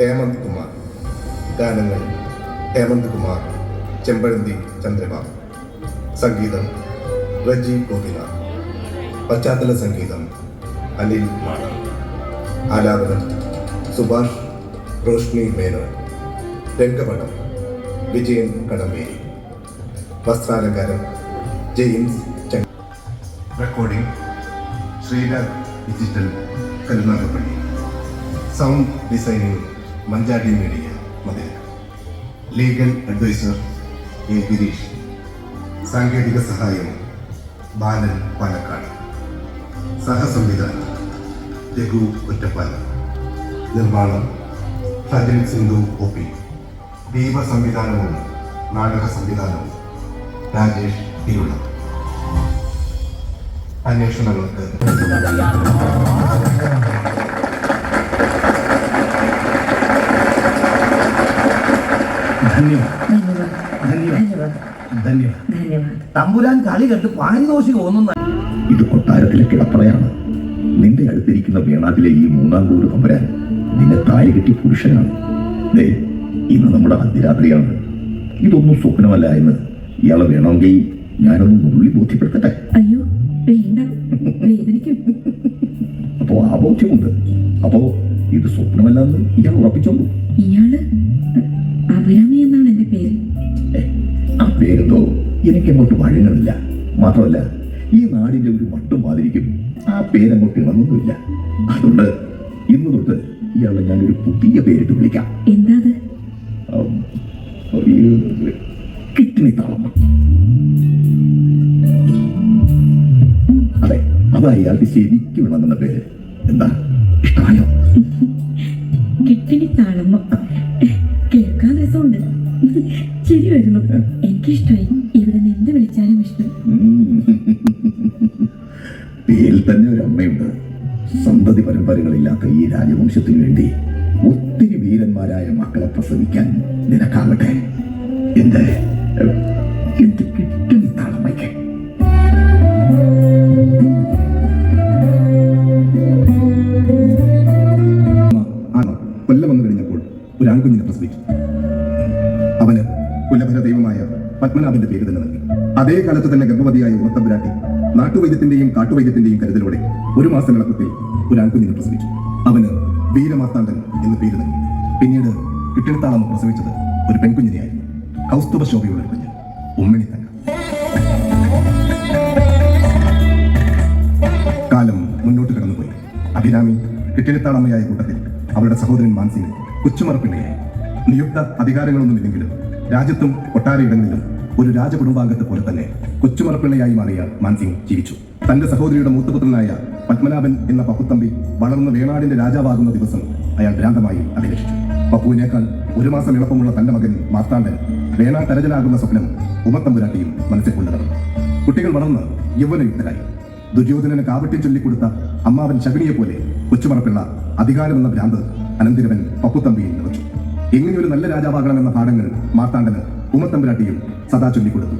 ഹേമന്ത് കുമാർ. ഗാനങ്ങൾ ഹേമന്ത് കുമാർ ചെമ്പഴന്തി ചന്ദ്രബാബു. സംഗീതം റജി ഗോപിനാഥ് പശ്ചാത്തല സംഗീതം അനിൽ മാണ ആലാപനം സുഭാഷ് റോഷ്നി മേനോൻ. രംഗപടം Vijayan Kadamberi വസ്ത്രാലങ്കാരം James recording Sreerag digital Karunagappally. Sound designing Manjadi media Mathira legal adviser A Girish സാങ്കേതിക സഹായം ബാലൻ പാലക്കാട്. സഹസംവിധാനം രഘു ഒറ്റപ്പാലം. നിർമ്മാണം സജിൻ സിന്ധു ഒ പി ദീപ സംവിധാനവും നാടക സംവിധാനവും രാജേഷ് തിരുള അന്വേഷണങ്ങൾക്ക് ധന്യവാദ്. ധന്യവാദ്. ധന്യവാദ്. ധന്യവാദ്. തമ്പുരാൻ കളി കണ്ട് പാരിതോഷികം ഒന്നും ഇത് കൊട്ടാരത്തിലെ കിടപ്പറയാണ്. നിന്റെ അടുത്തിരിക്കുന്ന വേണാട്ടിലെ ഈ മൂന്നാം കൂറ് തമ്പുരാൻ നിന്നെ താഴെ കെട്ടി പുരുഷനാണ്. ദേ ഇന്ന് നമ്മുടെ അർദ്ധരാത്രിയാണ് ഇതൊന്നും സ്വപ്നമല്ല എന്ന് ഇയാളെ വേണമെങ്കിൽ ഞാനൊന്ന് നുള്ളി ബോധ്യപ്പെടുത്തട്ടെ? അയ്യോ അപ്പോ ആ ബോധ്യമുണ്ട്. അപ്പോ ഇത് സ്വപ്നമല്ലെന്ന് ഇയാൾ ഉറപ്പിച്ചോളൂ. ഇയാൾ അഭിരാമി എന്നാണ് എന്റെ പേര്. ആ പേരെന്തോ എനിക്കങ്ങോട്ട് വഴങ്ങുന്നില്ല. മാത്രമല്ല ഈ നാടിന്റെ ഒരു മട്ടും മാതിരിക്കും ആ പേരങ്ങോട്ട് ഇണങ്ങുന്നില്ല അതുകൊണ്ട് ഇന്ന് തൊട്ട് ഇയാളെ ഞാൻ ഒരു പുതിയ പേരിട്ട് വിളിക്കാം. എന്താ കിഡ്നി താളം അതെ അതാ ഇയാൾക്ക് ശരിക്കും ഇണങ്ങുന്ന പേര്. എന്താ? ഇഷ്ടമായോ കിഡ്നി താളമ്മ ചിരി വരുന്നു എനിക്കിഷ്ടമായി ഇവിടെ നിന്ന് എന്ത് വിളിച്ചാലും ഇഷ്ടം. പേരിൽ തന്നെ ഒരു അമ്മയുണ്ട്. സന്തതി പരമ്പരകളില്ലാത്ത ഈ രാജവംശത്തിനു വേണ്ടി ഒത്തിരി വീരന്മാരായ മക്കളെ പ്രസവിക്കാൻ നിനക്കാവട്ടെ എന്റെ എന്ത് കിട്ടും തളമയ്ക്ക് ആണ് കൊല്ലം വന്നു കഴിഞ്ഞപ്പോൾ ഒരു ആൺകുഞ്ഞിനെ പ്രസവിച്ചു. പത്മനാഭന്റെ പേര് തന്നെ നൽകി. അതേ കാലത്ത് തന്നെ ഗർഭവതിയായ ഉറത്തമ്പുരാട്ടി നാട്ടുവൈദ്യത്തിന്റെയും കാട്ടുവൈദ്യത്തിന്റെയും കരുതലോടെ ഒരു മാസം എളുപ്പത്തിൽ ഒരു ആൺകുഞ്ഞിനെ പ്രസവിച്ചു. അവന് വീരമാർത്താണ്ഡൻ എന്ന് പേര് നൽകി. പിന്നീട് കിട്ടിടത്താളന്ന് പ്രസവിച്ചത് ഒരു പെൺകുഞ്ഞിനെയായിരുന്നു. കൗസ്തുഭ ശോഭയുള്ള കുഞ്ഞ്. ഉമ്മണി തന്നെ. കാലം മുന്നോട്ട് കടന്നുപോയി. അഭിരാമി കിട്ടിടത്താളമ്മയായ കൂട്ടത്തിൽ അവരുടെ സഹോദരൻ മാൻസിംഗ് കൊച്ചുമറപ്പിണ്ണയായി നിയുക്ത അധികാരങ്ങളൊന്നുമില്ലെങ്കിലും രാജ്യത്തും ഒട്ടാരയിടങ്ങളിലും ഒരു രാജകുടുംബാംഗത്തെ പോലെ തന്നെ കൊച്ചുമറപ്പിള്ളയായി മാറിയ മാൻസിംഗ് ജീവിച്ചു. തന്റെ സഹോദരിയുടെ മൂത്തപുത്രനായ പത്മനാഭൻ എന്ന പപ്പുത്തമ്പി വളർന്ന വേണാടിന്റെ രാജാവാകുന്ന ദിവസം അയാൾ ഭ്രാന്തമായി അഭിലഷിച്ചു പപ്പുവിനേക്കാൾ ഒരു മാസം എളുപ്പമുള്ള തന്റെ മകൻ മാർത്താണ്ഡൻ വേണാ തരജനാകുന്ന സ്വപ്നം ഉമത്തമ്പുരാട്ടിയും മനസ്സിൽ കൊണ്ടുനടന്നു കുട്ടികൾ വളർന്ന് യൗവനയുക്തരായി. ദുര്യോധനന് കാവട്യം ചൊല്ലിക്കൊടുത്ത അമ്മാവൻ ശകുനിയെ പോലെ കൊച്ചുമറപ്പിള്ള അധികാരമെന്ന ഭ്രാന്ത് അനന്തിരവൻ പപ്പുത്തമ്പിയിൽ നിറച്ചു. എങ്ങനെ ഒരു നല്ല രാജാവാകണമെന്ന പാഠങ്ങൾ മാർത്താണ്ഡന് ഉമ്മത്തമ്പുരാട്ടിയും സദാ ചൊല്ലിക്കൊടുത്തു.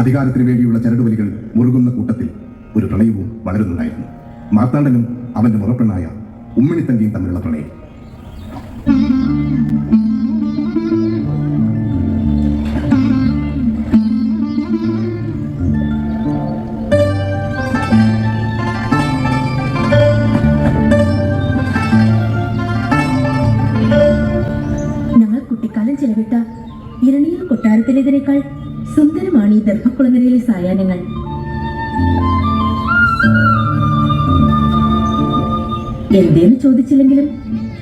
അധികാരത്തിന് വേണ്ടിയുള്ള ചരടുവലികൾ മുറുകുന്ന കൂട്ടത്തിൽ ഒരു പ്രണയവും വളരുന്നുണ്ടായിരുന്നു. മാർത്താണ്ഡനും അവന്റെ മുറപ്പെണ്ണായ ഉമ്മിണിത്തങ്കിയും തമ്മിലുള്ള പ്രണയം. എന്തേന്ന് ചോദിച്ചില്ലെങ്കിലും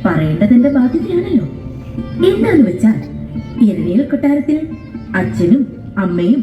പറയേണ്ടത് എന്റെ ബാധ്യതയാണല്ലോ എന്താന്ന് വെച്ചാൽ എന്നേൽ കൊട്ടാരത്തിൽ അച്ഛനും അമ്മയും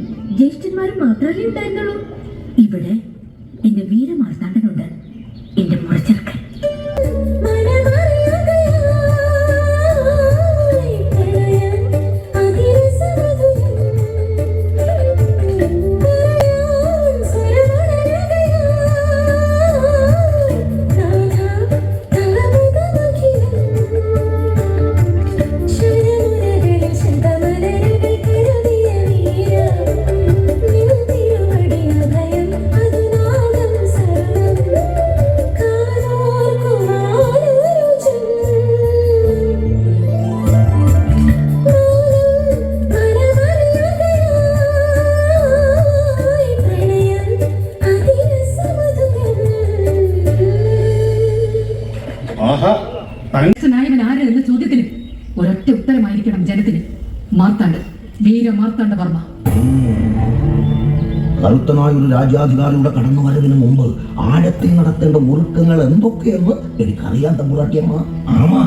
കറുത്തനായ ഒരു രാജ്യാധികാരിയുടെ കടന്നു വരവിന് മുമ്പ് ആഴത്തിൽ നടത്തേണ്ട ഒരുക്കങ്ങൾ എന്തൊക്കെയെന്ന് എനിക്കറിയാം തമ്പുരാട്ടിയമ്മ. ആമാ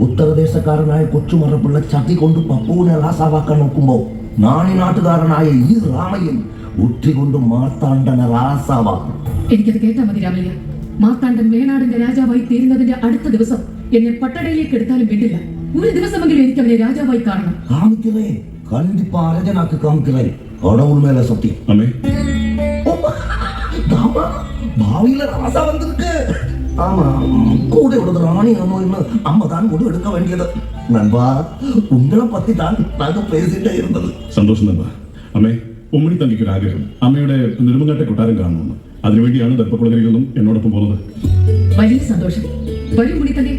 ഉത്തരദേശക്കാരനായ കൊച്ചുമറപ്പുള്ള ചതി കൊണ്ട് പപ്പുവിനെ റാസാവാക്കാൻ നോക്കുമ്പോൾ നാണിനാട്ടുകാരനായ ഈ രാമയ്യൻ ഉറ്റികൊണ്ട് മാർത്താണ്ടനെ റാസാവാക്കും. എനിക്കത് കേട്ടാ മതി രാമയ്യ. മാർത്താണ്ടൻ വേണാടിന്റെ രാജാവായി തീരുന്നതിന്റെ അടുത്ത ദിവസം എന്നെ പട്ടടയിലേക്ക് എടുത്താലും വേണ്ടില്ല ഒരു ദിവസമെങ്കിലും എനിക്ക് അവനെ രാജാവായി കാണണം. കാണിക്കലേ കണ്ടിപ്പാ അരജനാക്കി കാണിക്കലേ കടവുൾ മേലെ സത്യം അമ്മേ தாமா, பாவியில ராசா வந்திருக்கு ஆமா கூட விடுறது ராணியானோ என்று அம்மா தான் கூட எடுக்க வேண்டியது நண்பா உங்களை பத்தி தான் நாங்க பேசிட்டே இருந்தது സന്തോഷം നമ്പ അമ്മേ ഉമ്മണി തങ്കിക്ക് ഒരു ആഗ്രഹം അമ്മയുടെ നെടുമങ്ങാട്ടെ കൊട്ടാരം കാണണമെന്ന് അതിനുവേണ്ടിയാണ് ദർപ്പക്കുളകരിൽ നിന്നും എന്നോടൊപ്പം പോകുന്നത് വലിയ സന്തോഷം വരും കൂടി തന്നെ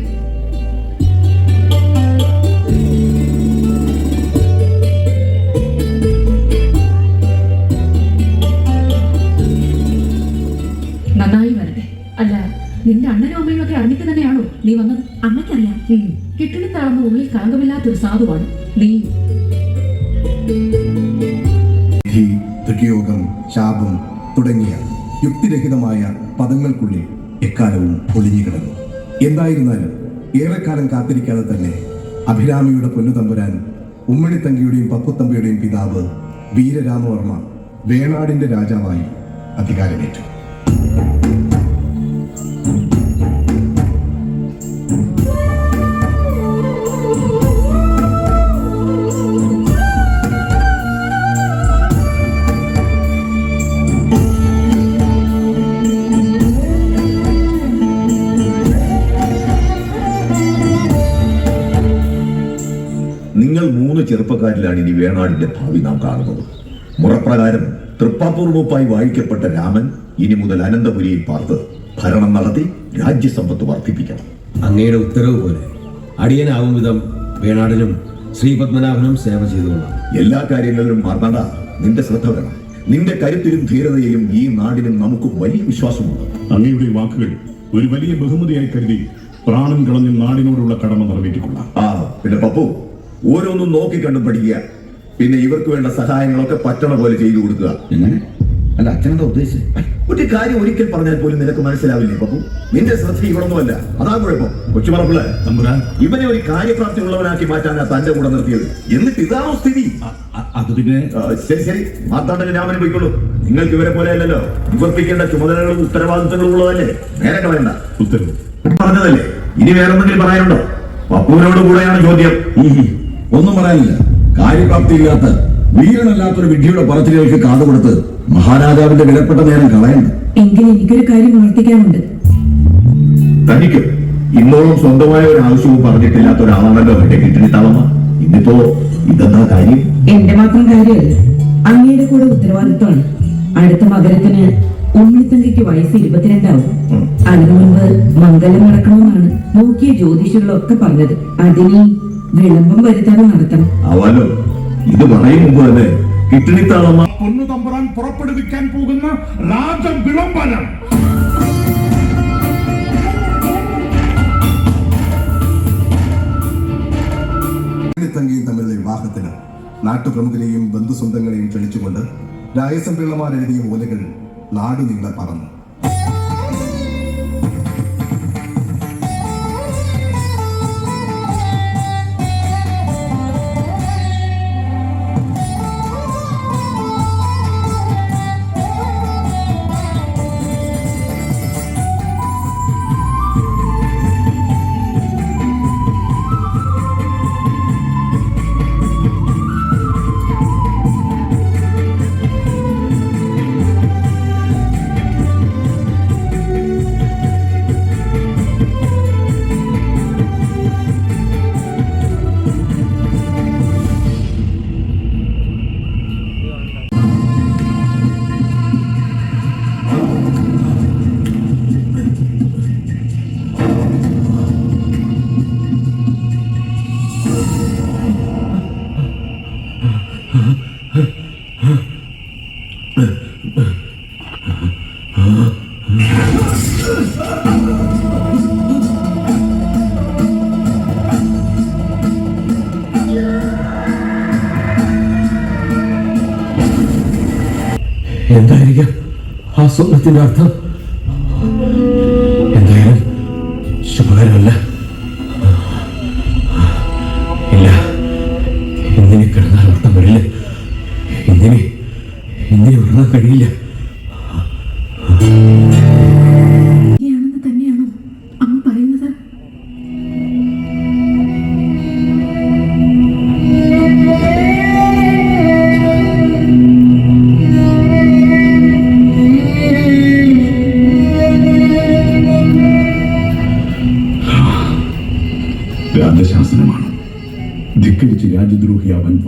നിന്റെ അണ്ണനും അമ്മയും ഒക്കെ അറിഞ്ഞിട്ട് തന്നെയാണോ നീ വന്നത്? അമ്മയ്ക്കറിയാം. കിട്ടണിത്താളെന്ന് ഉള്ളിൽ കളങ്കമില്ലാത്തൊരു സാധുവാണ്. നീ. ദുര്യോഗം ശാപം തുടങ്ങിയ യുക്തിരഹിതമായ പദങ്ങൾക്കുള്ളിൽ എക്കാലവും ഒളിഞ്ഞു കിടന്നു. എന്തായിരുന്നാലും ഏറെക്കാലം കാത്തിരിക്കാതെ തന്നെ അഭിരാമിയുടെ പൊന്നുതമ്പുരാൻ ഉമ്മണിത്തങ്കിയുടെയും പപ്പുത്തമ്പിയുടെയും പിതാവ് വീരരാമവർമ്മ വേണാടിന്റെ രാജാവായി അധികാരമേറ്റു. മൂന്ന് ഇനി വേണാടിന്റെ ഭാവി നാം കാണുന്നത്. മുറപ്രകാരം തൃപ്പാപ്പൂർവപ്പായി വാഴിക്കപ്പെട്ട രാമൻ ഇനി മുതൽ അനന്തപുരിയിൽ പാർത്ത് ഭരണം നടത്തി രാജ്യസമ്പത്ത് വർദ്ധിപ്പിക്കണം. അങ്ങയുടെ ഉത്തരവ് പോലെ അടിയനാവും വിധം വേണാടിനും ശ്രീപത്മനാഭനും സേവ ചെയ്തുകൊള്ളാം. എല്ലാ കാര്യങ്ങളിലും മർണട നിന്റെ ശ്രദ്ധ വേണം. നിന്റെ കരുത്തിലും ധീരതയിലും ഈ നാടിനും നമുക്ക് വലിയ വിശ്വാസമുണ്ട്. അങ്ങയുടെ വാക്കുകൾ ഒരു വലിയ ബഹുമതിയായി കരുതി പ്രാണൻ കളഞ്ഞ് നാടിനോടുള്ള കടമ നിറവേറ്റിക്കൊള്ളാം. ആ പിന്നെ പപ്പു ഓരോന്നും നോക്കിക്കണ്ടും പഠിക്കുക പിന്നെ ഇവർക്ക് വേണ്ട സഹായങ്ങളൊക്കെ പറ്റണ പോലെ ചെയ്തു കൊടുക്കുക. എങ്ങനെ? അല്ല അച്ഛനെന്താ ഉദ്ദേശിച്ചത് ഒരു കാര്യം ഒരിക്കൽ പറഞ്ഞാൽ പോലും നിനക്ക് മനസ്സിലാവില്ലേ പപ്പു? നിന്റെ ശ്രദ്ധ ഇവളൊന്നുമല്ല. അതാ കുഴപ്പം. കൊച്ചുമറപ്പിള്ള തമ്പുരാൻ. ഇവനെ ഒരു കാര്യപ്രാപ്തി ഉള്ളവനാക്കി മാറ്റാനാ തന്റെ കൂടെ നിർത്തിയത്. എന്നിട്ട് ഇതാണോ സ്ഥിതി? അത് പിന്നെ ശരി ശരി. മാത്താണ്ടന് രാമന് പോയിക്കോളൂ. നിങ്ങൾക്ക് ഇവരെ പോലെ അല്ലല്ലോ. നിവർത്തിക്കേണ്ട ചുമതലകളും ഉത്തരവാദിത്തങ്ങളും ഉള്ളതല്ലേ? നേരെ കളയണ്ട ഉത്തരവ്. പറഞ്ഞതല്ലേ? ഇനി വേറെന്തെങ്കിലും പറയാനുണ്ടോ? പപ്പുവിനോട് കൂടെയാണ് ചോദ്യം. ഒന്നും പറയാനില്ല. കാര്യപ്രാപ്തിയില്ലാത്ത വീരനല്ലാത്തൊരു വിഡ്ഢിയുടെ പറത്തിലേക്ക് കാതു കൊടുത്ത് മഹാരാജാവിന്റെ വിലപ്പെട്ട നേരം കളയണ്ട. എങ്കിൽ എനിക്കൊരു കാര്യം ഉണർത്തിക്കാനുണ്ട്. തനിക്ക് ഇന്നോളം സ്വന്തമായ ഒരു ആവശ്യവും പറഞ്ഞിട്ടില്ലാത്ത ഒരാളാണല്ലോ എന്റെ കിട്ടണി തളമ. ഇന്നിപ്പോ ഇതെന്താ കാര്യം? എന്റെ മാത്രം കാര്യമല്ല. അങ്ങയുടെ കൂടെ ഉത്തരവാദിത്വമാണ്. അടുത്ത മകരത്തിന് ഉണ്ണിത്തങ്കയ്ക്ക് വയസ്സ് ഇരുപത്തിരണ്ടാവും. അതിനു മുമ്പ് മംഗലം നടക്കണമെന്നാണ് നോക്കിയ ജ്യോതിഷികളൊക്കെ പറഞ്ഞത്. അതിന് വിളംബം വരുത്താതെ നടത്തണം. ആവാലോ ഇത് പറയും മുമ്പ് തന്നെ കിട്ടിണിത്താളമ്മ തളമ പൊന്നു തമ്പുരാൻ പുറപ്പെടുവിക്കാൻ പോകുന്ന രാജവിളംബരം തങ്കിയും തമ്മിലുള്ള വിവാഹത്തിന് നാട്ടുപ്രമുഖരെയും ബന്ധുസ്വന്തങ്ങളെയും ക്ഷണിച്ചുകൊണ്ട് രായസം പിള്ളമാരെഴുതിയ ഓലകൾ നാടുനീളെ പറന്നു. രാജ്യദ്രോഹിയാവാൻ വയ്യ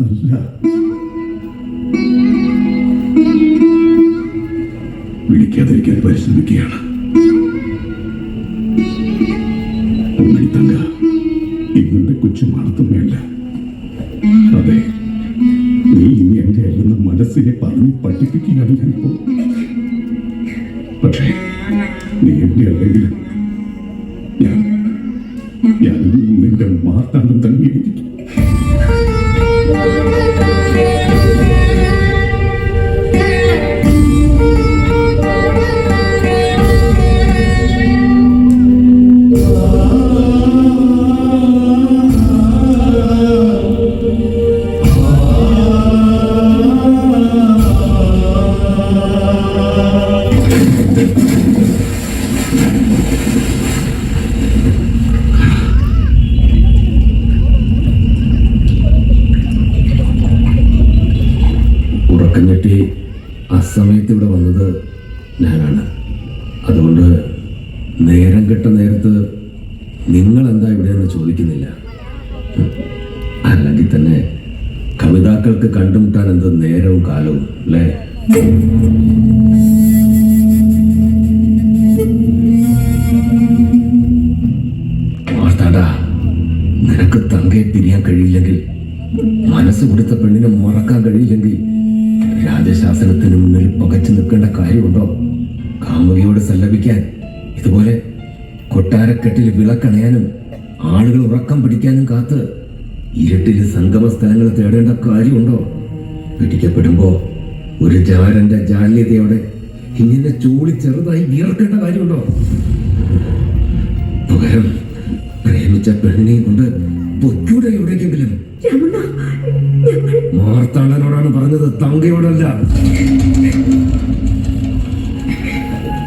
മറന്നതല്ല വിളിക്കാതിരിക്കാൻ പരിശ്രമിക്കുകയാണ്. മറക്കാൻ കഴിയില്ലെങ്കിൽ രാജശാസനത്തിന് മുന്നിൽ പകച്ചു നിൽക്കേണ്ട കാര്യമുണ്ടോ? കാമുകിയോട് സല്ലപിക്കാൻ ഇതുപോലെ കൊട്ടാരക്കെട്ടിൽ വിളക്കണയാനും ആളുകൾ ഉറക്കം പിടിക്കാനും കാത്ത് ഇരുട്ടിൽ സംഗമ സ്ഥലങ്ങൾ തേടേണ്ട കാര്യമുണ്ടോ? പിടിക്കപ്പെടുമ്പോ ഒരു ജാരന്റെ ജാല്യതയോടെ ഇങ്ങനെ ചൂളി ചെറുതായി വിയർക്കേണ്ട കാര്യമുണ്ടോ? പകരം പ്രേമിച്ച പെണ്ണിനെയും കൊണ്ട് പൊയ്ക്കൂടെ എവിടേക്കെങ്കിലും മാർത്താണ്ടനോടാണ് പറഞ്ഞത് തങ്കയോടല്ല.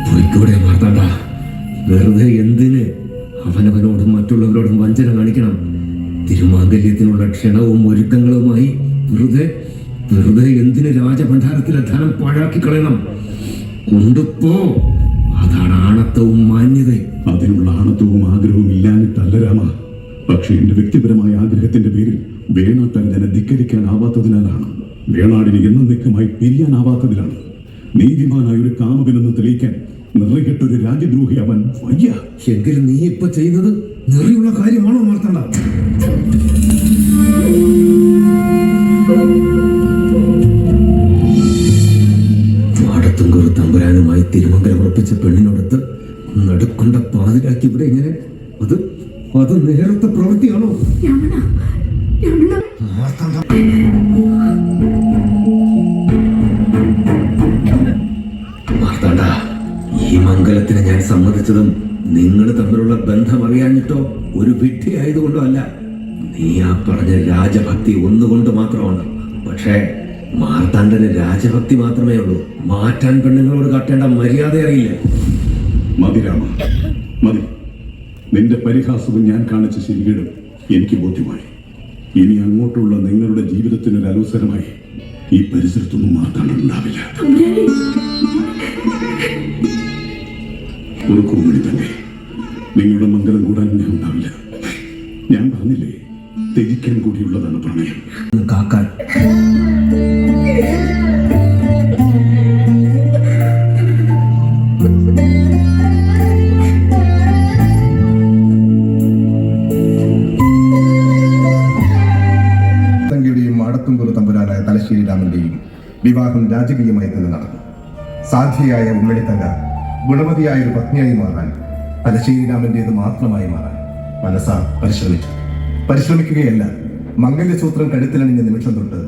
പൊയ്ക്കൂടെ മാർത്താണ്ട വെറുതെ എന്തിന്? അവനവനോടും മറ്റുള്ളവരോടും വഞ്ചന കാണിക്കണം. തിരുമാംഗല്യത്തിനുള്ള ക്ഷണവും ഒരുക്കങ്ങളുമായി വെറുതെ വെറുതെ എന്തിന് രാജഭണ്ഡാരത്തിലെ ധനം പാഴാക്കി കളയണം കൊണ്ടുപോ. അതാണ് ആണത്തവും മാന്യത. അതിനുള്ള ആണത്വവും ആഗ്രഹവും ഇല്ലാഞ്ഞിട്ടല്ല രാമ. പക്ഷെ എന്റെ വ്യക്തിപരമായ ആഗ്രഹത്തിന്റെ പേരിൽ വേണാട്ടാൻ തന്നെ ധിക്കരിക്കാനാവാത്തതിനാലാണ്. വേണാടിന് എന്നേക്കുമായി പിരിയാനാവാത്തതിലാണ്. നീതിമാനായ ഒരു കാമുകനെന്ന് തെളിയിക്കാൻ നിറകെട്ടൊരു രാജ്യദ്രോഹി അവൻ വയ്യ. എങ്കിലും നീ ഇപ്പൊ ചെയ്യുന്നത് നിറയുള്ള കാര്യമാണോ മാർത്തണ്ട മാടത്തുംകുറു തമ്പുരാനുമായി തിരുമംഗലം ഉറപ്പിച്ച പെണ്ണിനോടത്ത് നടുക്കൊണ്ട പാതിരാക്കി ഇവിടെ ഇങ്ങനെ അത് അത് നേരത്തെ പ്രവൃത്തിയാണോ? മാർത്താണ്ട ഈ മംഗലത്തിന് ഞാൻ സമ്മതിച്ചതും നിങ്ങൾ തമ്മിലുള്ള ബന്ധം അറിയാഞ്ഞിട്ടോ ഒരു വിഡ്ഢി ആയതുകൊണ്ടോ അല്ല നീ ആ പറഞ്ഞ രാജഭക്തി ഒന്നുകൊണ്ട് മാത്രമാണ്. പക്ഷേ മാർത്താണ്ഡന് രാജഭക്തി മാത്രമേ ഉള്ളൂ. മാറ്റാൻ പെണ്ണുങ്ങളോട് കാട്ടേണ്ട മര്യാദ അറിയില്ല മതി രാമ മതി. നിന്റെ പരിഹാസവും ഞാൻ കാണിച്ച ശരികേടും എനിക്ക് ബോധ്യമായി. ഇനി അങ്ങോട്ടുള്ള നിങ്ങളുടെ ജീവിതത്തിനൊരു അലോസരമായി ഈ പരിസരത്തൊന്നും മാർത്താണ്ടുണ്ടാവില്ല തമ്പുരാനെ ഒരു കൂമണി തന്നെ. നിങ്ങളുടെ മംഗലം കൂടാൻ ഞാൻ ഉണ്ടാവില്ല. ഞാൻ പറഞ്ഞില്ലേ ത്യജിക്കാൻ കൂടിയുള്ളതാണ് പ്രണയം. കാക്കാൻ വിവാഹം രാജകീയമായി തന്നെ നടന്നു. സാധ്യയായ ഉമ്മണിത്തങ്ക ഗുണമതിയായ ഒരു പത്നിയായി മാറാൻ തലശ്ശേരി രാമന്റേത് മാത്രമായി മാറാൻ മനസ്സാ പരിശ്രമിച്ചു പരിശ്രമിക്കുകയല്ല മംഗല്യസൂത്രം കഴുത്തിലണിഞ്ഞ നിമിഷം തൊട്ട്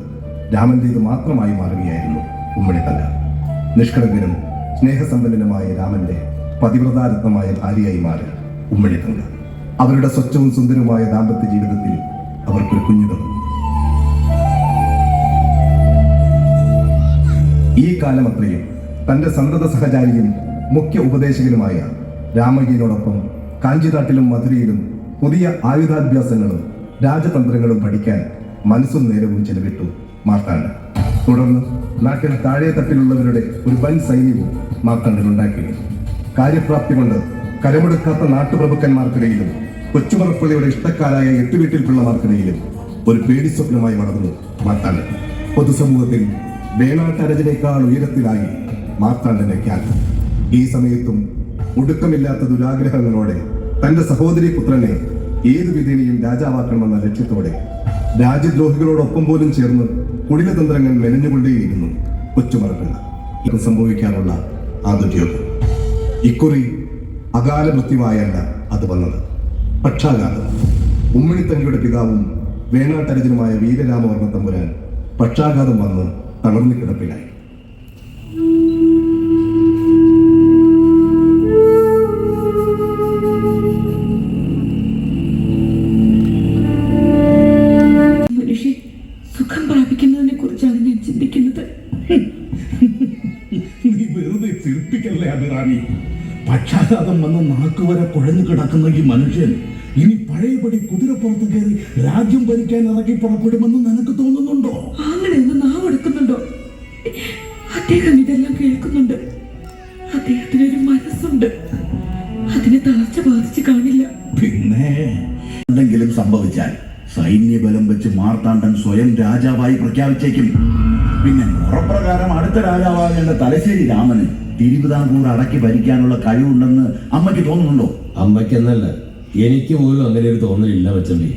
രാമന്റേത് മാത്രമായി മാറുകയായിരുന്നു ഉമ്മണിത്തങ്ക നിഷ്കളങ്കനും സ്നേഹസമ്പന്നനുമായ രാമന്റെ പതിവ്രതാരത്നമായ ഭാര്യയായി മാറി ഉമ്മണിത്തങ്ക അവരുടെ സ്വച്ഛവും സുന്ദരവുമായ ദാമ്പത്യ ജീവിതത്തിൽ അവർക്കൊരു കുഞ്ഞു പിറന്നു ഈ കാലം അത്രയും തന്റെ സന്തത സഹചാരിയും മുഖ്യ ഉപദേശകനുമായ രാമയ്യനോടൊപ്പം കാഞ്ചിനാട്ടിലും മധുരയിലും പുതിയ ആയുധാഭ്യാസങ്ങളും രാജതന്ത്രങ്ങളും പഠിക്കാൻ മനസ്സും നേരവും ചെലവിട്ടു മാർത്താണ്ഡ തുടർന്ന് നാട്ടിൽ താഴെ തട്ടിലുള്ളവരുടെ ഒരു വൻ സൈന്യവും മാർത്താണ്ഡൻ ഉണ്ടാക്കി. കാര്യപ്രാപ്തി കൊണ്ട് കരമെടുക്കാത്ത നാട്ടുപ്രഭുക്കന്മാർക്കിടയിലും കൊച്ചുമറപ്പള്ളിയുടെ ഇഷ്ടക്കാരായ എട്ടുവീട്ടിൽ പിള്ളമാർക്കിടയിലും ഒരു പേടി സ്വപ്നമായി വളർന്നു മാർത്താണ്ഡൻ. പൊതുസമൂഹത്തിൽ വേണാട്ടരജനേക്കാൾ ഉയരത്തിലായി മാർത്താണ്ഡന്റെ ഖ്യാതി. ഈ സമയത്തും ഒടുക്കമില്ലാത്ത ദുരാഗ്രഹങ്ങളോടെ തന്റെ സഹോദരി പുത്രനെ ഏതു വിധേനയും രാജാവാക്കണമെന്ന ലക്ഷ്യത്തോടെ രാജ്യദ്രോഹികളോടൊപ്പം പോലും ചേർന്ന് കുടിലതന്ത്രങ്ങൾ മെനഞ്ഞുകൊണ്ടേയിരുന്നു ഇത് സംഭവിക്കാനുള്ള ആ ദുര്യോഗം. ഇക്കുറി അകാല മൃത്യുവായല്ല അത് വന്നത്. പക്ഷാഘാതം. ഉമ്മിണിത്തങ്കിയുടെ പിതാവും വേണാട്ടരജനുമായ വീരരാമവർമ്മ തമ്പുരാൻ പക്ഷാഘാതം വന്ന് തളർന്നു കിടപ്പിലായി. മനുഷ്യൻ സുഖം പ്രാപിക്കുന്നതിനെ കുറിച്ചാണ് ഞാൻ ചിന്തിക്കുന്നത്. നീ വെറുതെ ചിരിപ്പിക്കല്ലേ അഭിറാണി പക്ഷാഘാതം വന്ന നാക്കുവരെ കുഴഞ്ഞു കിടക്കുന്ന ഈ മനുഷ്യൻ ഇനി പഴയപടി കുതിരപ്പുറത്ത് കയറി രാജ്യം ഭരിക്കാൻ ഇറങ്ങി പുറപ്പെടുമെന്ന് നിനക്ക് തോന്നുന്നുണ്ടോ? മാർത്താണ്ഡൻ സ്വയം രാജാവായി പ്രഖ്യാപിച്ചേക്കും. പിന്നെ മുറപ്രകാരം അടുത്ത രാജാവാകേണ്ട തലശ്ശേരി രാമന് തിരുവിതാംകൂർ അടക്കി ഭരിക്കാനുള്ള കഴിവുണ്ടെന്ന് അമ്മയ്ക്ക് തോന്നുന്നുണ്ടോ? അമ്മയ്ക്കെന്നല്ല എനിക്ക് പോലും അങ്ങനെ ഒരു തോന്നലില്ല മച്ചമ്പി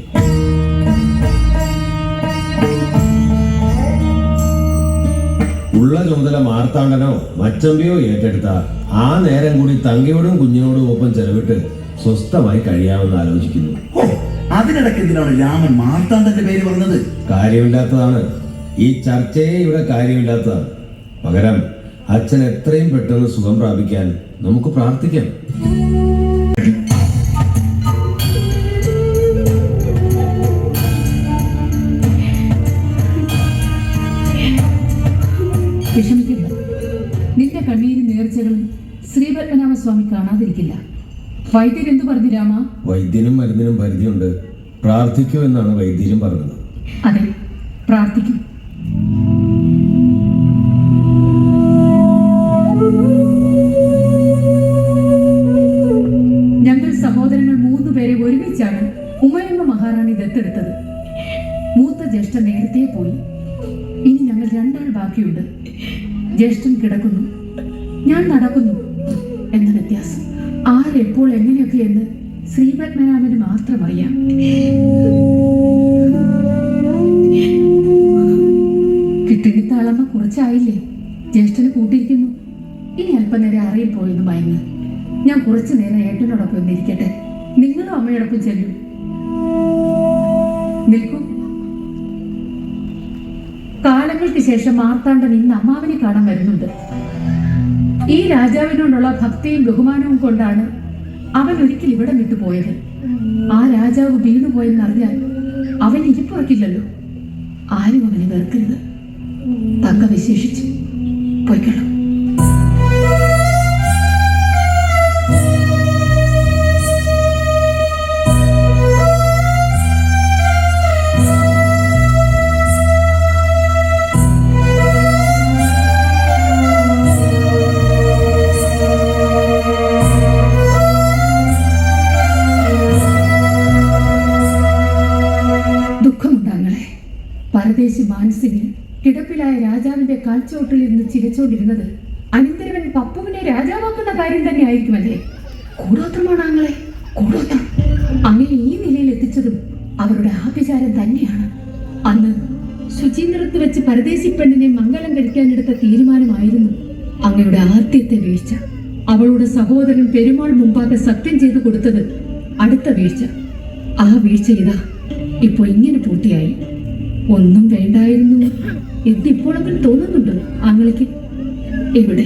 ഉള്ള ചുമതല മാർത്താണ്ഡനോ മച്ചമ്പിയോ ഏറ്റെടുത്ത ആ നേരം കൂടി തങ്കയോടും കുഞ്ഞിനോടും ഒപ്പം ചെലവിട്ട് സ്വസ്ഥമായി കഴിയാമെന്ന് ആലോചിക്കുന്നു. അതിനിടയ്ക്ക് എന്തിനാണ് രാമൻ മാർത്താണ്ഡന്റെ പേര് പറഞ്ഞത്? കാര്യമില്ലാത്തതാണ്. ഈ ചർച്ചയെ ഇവിടെ കാര്യമില്ലാത്തതാണ്. പകരം അച്ഛൻ എത്രയും പെട്ടെന്ന് സുഖം പ്രാപിക്കാൻ നമുക്ക് പ്രാർത്ഥിക്കാം. വിഷമിക്കില്ല നിന്റെ കണ്ണീരും നേർച്ചകളും ശ്രീപത്മനാഭ സ്വാമി കാണാതിരിക്കില്ല. വൈദ്യൻ എന്തു പറഞ്ഞു രാമ? വൈദ്യനും മരുന്നിനും പരിധിയുണ്ട്. പ്രാർത്ഥിക്കൂ എന്നാണ് വൈദ്യരും പറഞ്ഞത്. അതെ പ്രാർത്ഥിക്കൂ. ഞങ്ങൾ സഹോദരങ്ങൾ മൂന്നു പേരെ ഒരുമിച്ചാണ് ഉമയമ്മ മഹാറാണി ദത്തെടുത്തത്. മൂത്ത ജ്യേഷ്ഠ നേരത്തെ പോയി. ഇനി ഞങ്ങൾ രണ്ടാൾ ബാക്കിയുണ്ട്. ജ്യേഷ്ഠൻ കിടക്കുന്നു. ഞാൻ നടക്കുന്നു. ജ്യേഷ്ഠന് കൂട്ടിയിരിക്കുന്നു. ഇനി അല്പനേരം അറിയിൽ പോയെന്ന് മയങ്ങ് ഞാൻ കുറച്ചു നേരം ഏട്ടനോടൊപ്പം ഒന്നിരിക്കട്ടെ നിങ്ങളും അമ്മയോടൊപ്പം ചെല്ലൂ. നിൽക്കൂ. കാലങ്ങൾക്ക് ശേഷം മാർത്താണ്ഡൻ ഇന്ന് അമ്മാവിനെ കാണാൻ വരുന്നുണ്ട്. ഈ രാജാവിനോടുള്ള ഭക്തിയും ബഹുമാനവും കൊണ്ടാണ് അവൻ ഒരിക്കൽ ഇവിടെ വിട്ടു പോയത്. ആ രാജാവ് വീണുപോയെന്നറിഞ്ഞാൽ അവൻ ഇരിപ്പുറക്കില്ലല്ലോ. ആരും അവനെ വെറുക്കരുത്. തക്ക വിശേഷിച്ചു. പോയിക്കൊള്ളാം പരദേശി പെണ്ണിനെ മംഗലം കഴിക്കാനെടുത്ത തീരുമാനമായിരുന്നു അങ്ങയുടെ ആദ്യത്തെ വീഴ്ച. അവളുടെ സഹോദരൻ പെരുമാൾ മുമ്പാകെ സത്യം ചെയ്തു കൊടുത്തത് അടുത്ത വീഴ്ച. ആ വീഴ്ച ഇതാ. ഇപ്പോൾ ഇങ്ങനെ പൂർത്തിയായി. ഒന്നും വേണ്ടായിരുന്നു. എന്നിപ്പോഴെങ്കിലും തോന്നുന്നുണ്ട് ആങ്ങളയ്ക്ക്? ഇവിടെ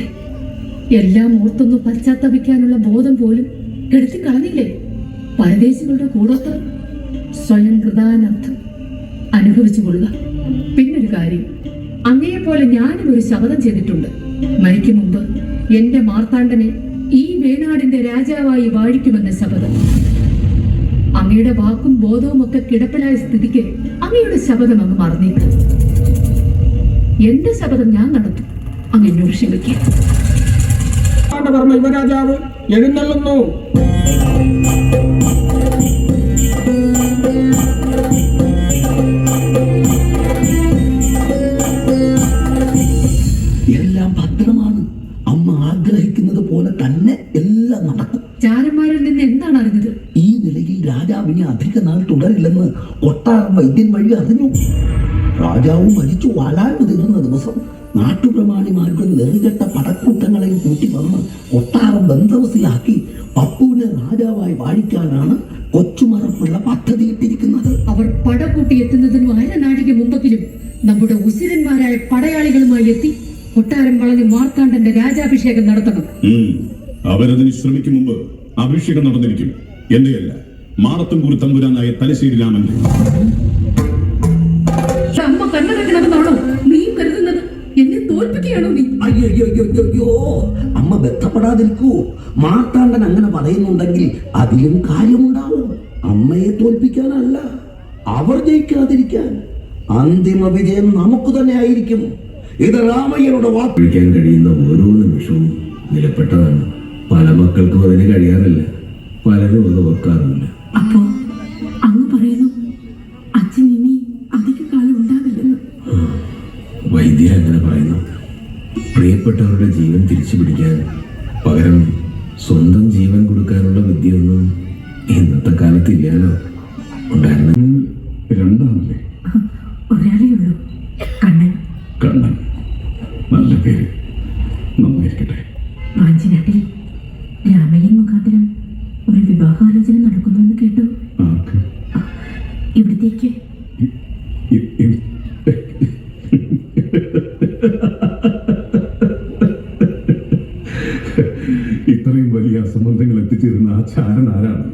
എല്ലാം ഓർത്തൊന്ന് പശ്ചാത്തപിക്കാനുള്ള ബോധം പോലും കെടുത്തി കളഞ്ഞില്ലേ? പരദേശികളുടെ കൂടൊത്ത് സ്വയം പ്രധാനർത്ഥം അനുഭവിച്ചു കൊള്ളുക. പിന്നൊരു കാര്യം അങ്ങയെപ്പോലെ ഞാനും ഒരു ശപഥം ചെയ്തിട്ടുണ്ട്. മരിക്കും മുമ്പ് എന്റെ മാർത്താണ്ഡനെ ഈ വേണാടിന്റെ രാജാവായി വാഴിക്കുമെന്ന ശപഥം. അങ്ങയുടെ വാക്കും ബോധവും ഒക്കെ കിടപ്പിലായ സ്ഥിതിക്ക് അങ്ങയുടെ ശപഥം അങ്ങ് മറന്നിട്ടു എന്റെ ശപഥം ഞാൻ നടത്തും. അങ്ങ് എന്നോട് ക്ഷമിക്കുക വർമ്മ യുവരാജാവ് എഴുന്നള്ളുന്നു. ചാരന്മാരിൽ നിന്ന് എന്താണ് അറിഞ്ഞത്? ഈ നിലയിൽ രാജാവിനെ അധിക നാൾ തുടരില്ലെന്ന് കൊട്ടാരം വൈദ്യൻ വഴി അറിഞ്ഞു. രാജാവ് മരിച്ചു വാലാൻ തീർന്ന ദിവസം നാട്ടുപ്രമാണിമാരുടെ നെറുകെട്ട പടക്കൂട്ടങ്ങളെയും കൂട്ടി വന്ന് കൊട്ടാരം ബന്ധവസിലാക്കി പപ്പുവിനെ രാജാവായി വാഴിക്കാനാണ് കൊച്ചുമറപ്പുള്ള പദ്ധതിയിട്ടിരിക്കുന്നത്. അവർ പടകൂട്ടി എത്തുന്നതിനും അരനാഴിക മുമ്പെങ്കിലും നമ്മുടെ ഉസിരന്മാരായ പടയാളികളുമായി എത്തി കൊട്ടാരം വളഞ്ഞ് മാർത്താണ്ഡന്റെ രാജാഭിഷേകം നടത്തണം. അവരതിന് ശ്രമിക്കും മുമ്പ് അഭിഷേകം നടന്നിരിക്കും. എന്റെയല്ല മാറത്തുംകൂർ തമ്പുരാനായ തലശ്ശേരി രാമൻ. അമ്മ കരുതുന്നത് എന്നെ തോൽപ്പിക്കുകയാണോ നീ? അയ്യോ അമ്മ ബന്ധപ്പെടാതിരിക്കൂ. മാർത്താണ്ടൻ അങ്ങനെ പറയുന്നുണ്ടെങ്കിൽ അതിലും കാര്യമുണ്ടാവും. അമ്മയെ തോൽപ്പിക്കാനല്ല അവർ ജയിക്കാതിരിക്കാൻ. അന്തിമ വിജയം നമുക്ക് തന്നെ ആയിരിക്കും. ഇത് രാമയ്യരുടെ വാപ്പിക്കാൻ കഴിയുന്ന ഓരോ നിമിഷവും വിലപ്പെട്ടതാണ് പല മക്കൾക്കും അതിന് കഴിയാറില്ല. പലരും അത് ഓർക്കാറുമില്ല അപ്പോ അങ്ങ് പറയുന്നു അച്ഛൻ ഇനി അധിക കാലം ഉണ്ടാവില്ലെന്ന് വൈദ്യർ അങ്ങനെ പറയുന്നു. പ്രിയപ്പെട്ടവരുടെ ജീവൻ തിരിച്ചു പിടിക്കാൻ പകരം സ്വന്തം ജീവൻ കൊടുക്കാനുള്ള വിദ്യയൊന്നും ഇന്നത്തെ കാലത്ത് ഇല്ലാലോ ഉണ്ടായിരുന്നു? രണ്ടാണല്ലേ? ഇത്രയും വലിയ അസംബന്ധങ്ങൾ എത്തിച്ചേരുന്ന ആ ചാരൻ ആരാണ്?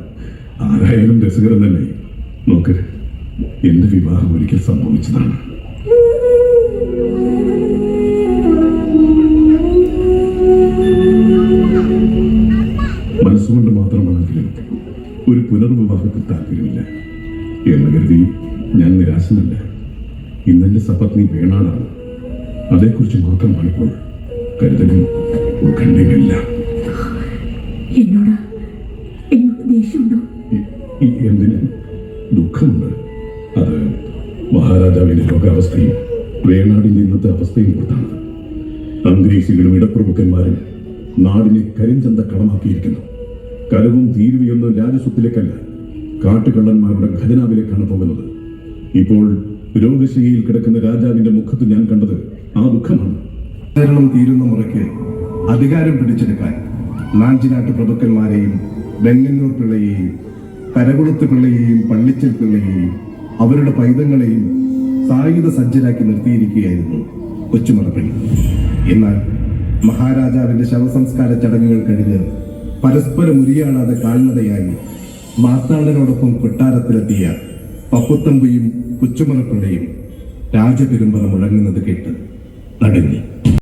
ആരായാലും രസകരം തന്നെ. നോക്ക് എന്റെ വിവാഹം ഒരിക്കൽ സംഭവിച്ചതാണ്. മനസ്സുകൊണ്ട് മാത്രമാണെങ്കിലും ഒരു പുനർവിവാഹത്തിൽ താല്പര്യമില്ല എന്ന് കരുതി ഞാൻ നിരാശനല്ല. ഇന്നെന്റെ സപത്നി വേണാടാണ് അതേക്കുറിച്ച് മാത്രമാണ് ഇപ്പോൾ കരുതലും ഉത്കണ്ഠയുമില്ല. എന്നോട്? എന്നോട് ദേഷ്യമുണ്ടോ? എന്തിന്? ദുഃഖമുണ്ട്. അത് മഹാരാജാവിന്റെ ലോകാവസ്ഥയും വേണാടിന്റെ ഇന്നത്തെ അവസ്ഥയും കൊടുത്താണ് അന്തരീക്ഷികളും ഇടപ്രഭുക്കന്മാരും നാടിനെ കരിഞ്ചന്ത കടമാക്കിയിരിക്കുന്നു. കലവും തീരുവയൊന്നും രാജസ്വത്തിലേക്കല്ല. കാട്ടുകള്ളന്മാരുടെ ഖജനാവിലേക്കാണ് പോകുന്നത്. ഇപ്പോൾ രോഗശയ്യയിൽ കിടക്കുന്ന രാജാവിന്റെ മുഖത്ത് ഞാൻ കണ്ടത് ആ ദുഃഖമാണ് ആചരണം തീരുന്ന മുറയ്ക്ക് അധികാരം പിടിച്ചെടുക്കാൻ നാഞ്ചിനാട്ട് പ്രഭുക്കന്മാരെയും വെങ്ങന്നൂർ പിള്ളയെയും കരകുളത്ത് പിള്ളയെയും പള്ളിച്ചൽ പിള്ളയെയും അവരുടെ പൈതങ്ങളെയും സായുധ സജ്ജരാക്കി നിർത്തിയിരിക്കുകയായിരുന്നു കൊച്ചുമറപ്പള്ളി. എന്നാൽ മഹാരാജാവിന്റെ ശവസംസ്കാര ചടങ്ങുകൾ കഴിഞ്ഞ് പരസ്പരം ഉരിയാടാതെ കാൽനടയായി മാർത്താണ്ഡനോടൊപ്പം കൊട്ടാരത്തിലെത്തിയ പപ്പുത്തമ്പയും കൊച്ചുമറപ്പിള്ളയും രാജപെരുമ്പറ മുഴങ്ങുന്നത് കേട്ട് നടുങ്ങി.